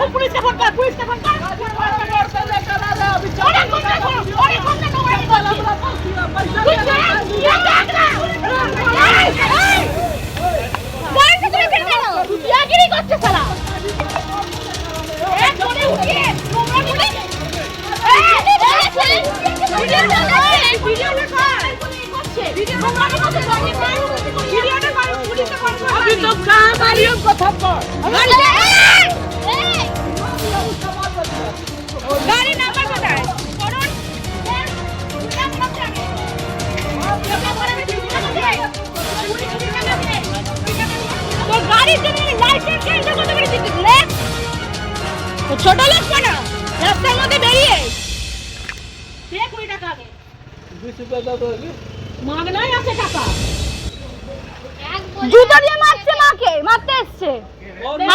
এই পুলিশকে ফোন কর পুলিশকে ফোন কর অনেক ফোন কর অনেক ফোন কর নোংরামি করছিস তুই যা, যা দেখ না। এই, এই। গাড়িটা তুলে ফেলে কেন? ইয়াগিরি করছে শালা। এক করে উঠিয়ে, নোংরামি করে। এই, এই, এই, ভিডিও চালাচ্ছে, ভিডিওটা কর। নোংরামি করছে, গাড়ির গায়ে ভিডিওটা কর, থাপ্পড় গাড়ি নাম্বার কোথায় করুন তোর গাড়ির জন্য ছোট লোক না রাস্তার মধ্যে বেরিয়ে কুড়ি টাকা আগে দুশো টাকা আছে টাকা। জুতো দিয়ে মারছে মাকে মারতে এসছে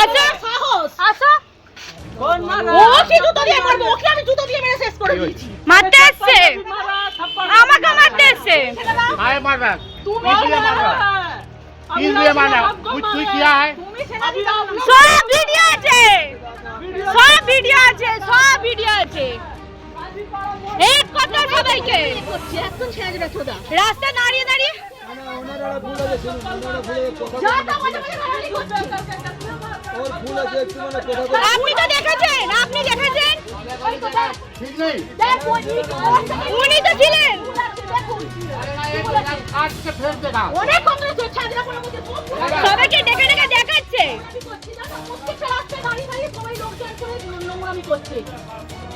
আচ্ছা সাহস আসো कौन मारा ও কি জুতো দিয়ে মারবো ওকে আমি জুতো দিয়ে মেরে শেষ করে দিয়েছি মারতে এসছে मारा थप्पड़ আমাকে মারতে এসছে हाय मारा তুমি किस लिए मारा किस लिए मारा कुछ कुछ किया है তুমি ছেড়ে দিও সব ভিডিও আছে সব ভিডিও আছে সব ভিডিও আছে এক কথা সবাইকে রাস্তা দাঁড়িয়ে দাঁড়িয়ে আপনি তো দেখেছেন, আপনি দেখেছেন? উনি তো ছিলেন। দেখাচ্ছে।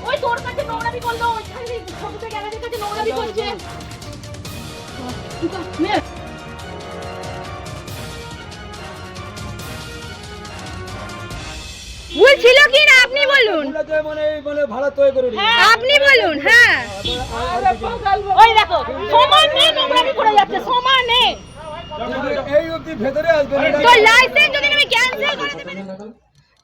ওই তোর কাছে নোংরামি করল, ওইখানে ছোটতে গ্যালারির কাছে নোংরামি করছে। ভুল ছিল কি না আপনি বলুন। ভুল আছে এই ভাড়া তৈরি করে দিন আপনি বলুন হ্যাঁ। ওই দেখো সমানে নোংরামি করে যাচ্ছে সমানে এই অবধি ভেতরে আসবেন তো লাইসেন্স যদি তুমি ক্যান্সেল করে দেবেন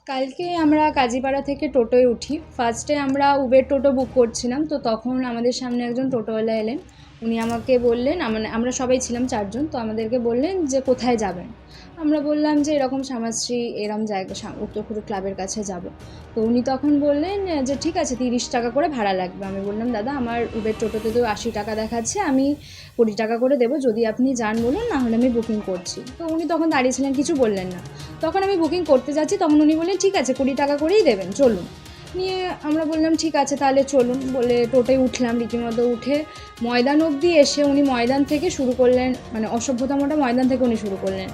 কালকে আমরা কাজীপাড়া থেকে টোটোয় উঠি। ফার্স্টে আমরা উবের টোটো বুক করছিলাম তো তখন আমাদের সামনে একজন টোটোওয়ালা এলেন। উনি আমাকে বললেন মানে আমরা সবাই ছিলাম চারজন, তো আমাদেরকে বললেন যে কোথায় যাবেন? আমরা বললাম যে এরকম শ্যামাশ্রী এরম জায়গা উত্তরপুর ক্লাবের কাছে যাব। তো উনি তখন বললেন, যে ঠিক আছে, তিরিশ টাকা করে ভাড়া লাগবে। আমি বললাম, দাদা, আমার উবের টোটোতে তো আশি টাকা দেখাচ্ছে, আমি কুড়ি টাকা করে দেবো। যদি আপনি যান বলুন, না হলে আমি বুকিং করছি। তো উনি তখন দাঁড়িয়েছিলেন কিছু বললেন না। তখন আমি বুকিং করতে যাচ্ছি, তখন উনি বললেন, ঠিক আছে, কুড়ি টাকা করেই দেবেন, চলুন। নিয়ে আমরা বললাম, ঠিক আছে, তাহলে চলুন, বলে টোটোয় উঠলাম রীতিমতো উঠে। ময়দান অবধি এসে উনি ময়দান থেকে শুরু করলেন মানে অসভ্যতামটা ময়দান থেকে উনি শুরু করলেন।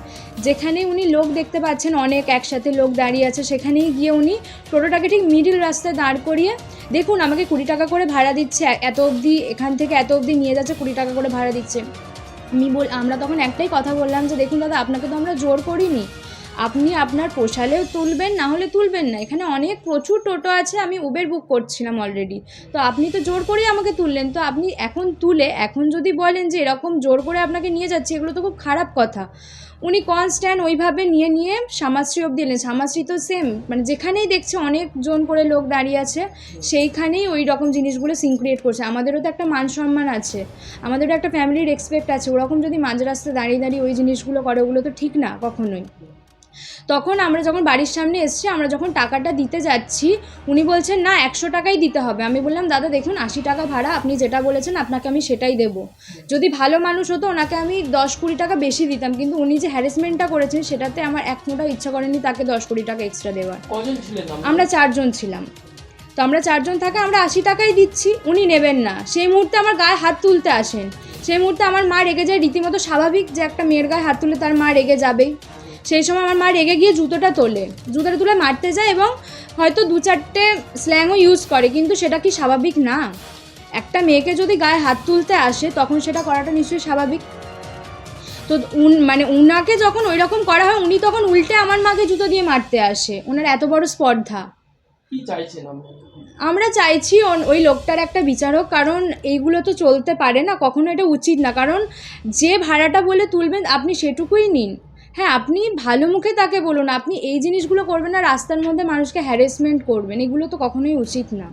যেখানে উনি লোক দেখতে পাচ্ছেন, অনেক একসাথে লোক দাঁড়িয়ে আছে, সেখানেই গিয়ে উনি টোটোটাকে ঠিক মিডিল রাস্তায় দাঁড় করিয়ে, দেখুন, আমাকে কুড়ি টাকা করে ভাড়া দিচ্ছে এত অবধি, এখান থেকে এত অবধি নিয়ে যাচ্ছে, কুড়ি টাকা করে ভাড়া দিচ্ছে। আমি বল, আমরা তখন একটাই কথা বললাম যে, দেখুন দাদা, আপনাকে তো আমরা জোর করিনি। আপনি আপনার পোষালেও তুলবেন না হলে তুলবেন না। এখানে অনেক প্রচুর টোটো আছে, আমি উবের বুক করছিলাম অলরেডি তো আপনি তো জোর করেই আমাকে তুললেন। তো আপনি এখন তুলে, এখন যদি বলেন যে এরকম জোর করে আপনাকে নিয়ে যাচ্ছি, এগুলো তো খুব খারাপ কথা। উনি কনস্ট্যান্ট ওইভাবে নিয়ে নিয়ে সামাশ্রী অব্দি এলেন। সামাশ্রী তো সেম মানে যেখানেই দেখছে অনেকজন করে লোক দাঁড়িয়ে আছে, সেইখানেই ওই রকম জিনিসগুলো সিনক্রিয়েট করছে। আমাদেরও তো একটা মান সম্মান আছে। আমাদেরও একটা ফ্যামিলির এক্সপেক্ট আছে। ওরকম যদি মাঝ রাস্তায় দাঁড়িয়ে দাঁড়িয়ে ওই জিনিসগুলো করে, ওগুলো তো ঠিক না কখনোই। তখন আমরা যখন বাড়ির সামনে এসছি আমরা যখন টাকাটা দিতে যাচ্ছি উনি বলছেন না একশো টাকাই দিতে হবে। আমি বললাম দাদা দেখুন আশি টাকা ভাড়া আপনি যেটা বলেছেন আপনাকে আমি সেটাই দেবো। যদি ভালো মানুষ হতো ওনাকে আমি দশ কুড়ি টাকা বেশি দিতাম কিন্তু উনি যে হ্যারাসমেন্টটা করেছেন সেটাতে আমার এক ফোঁটা ইচ্ছা করেনি তাকে দশ কুড়ি টাকা এক্সট্রা দেওয়ার। আমরা চারজন ছিলাম। তো আমরা চারজন থাকা আমরা আশি টাকাই দিচ্ছি উনি নেবেন না। সেই মুহূর্তে আমার গায়ে হাত তুলতে আসেন। সেই মুহূর্তে আমার মা রেগে যায় রীতিমতো স্বাভাবিক যে একটা মেয়ের গায়ে হাত তুলে তার মা রেগে যাবেই। সেই সময় আমার মা রেগে গিয়ে জুতোটা তোলে। জুতোটা তুলে মারতে যায় এবং হয়তো দু চারটে স্ল্যাংও ইউজ করে কিন্তু সেটা কি স্বাভাবিক না? একটা মেয়েকে যদি গায়ে হাত তুলতে আসে তখন সেটা করাটা নিশ্চয়ই স্বাভাবিক। তো উন মানে উনাকে যখন ওই রকম করা হয় উনি তখন উল্টে আমার মাকে জুতো দিয়ে মারতে আসে। ওনার এত বড় স্পর্ধা। আমরা আমরা চাইছি ওই লোকটার একটা বিচার হোক কারণ এইগুলো তো চলতে পারে না কখনো এটা উচিত না। কারণ যে ভাড়াটা বলে তুলবেন আপনি সেটুকুই নিন। হ্যাঁ আপনি ভালো মুখে তাকে বলুন। আপনি এই জিনিসগুলো করবেন না, রাস্তার মধ্যে মানুষকে হ্যারেসমেন্ট করবেন। এগুলো তো কখনোই উচিত না।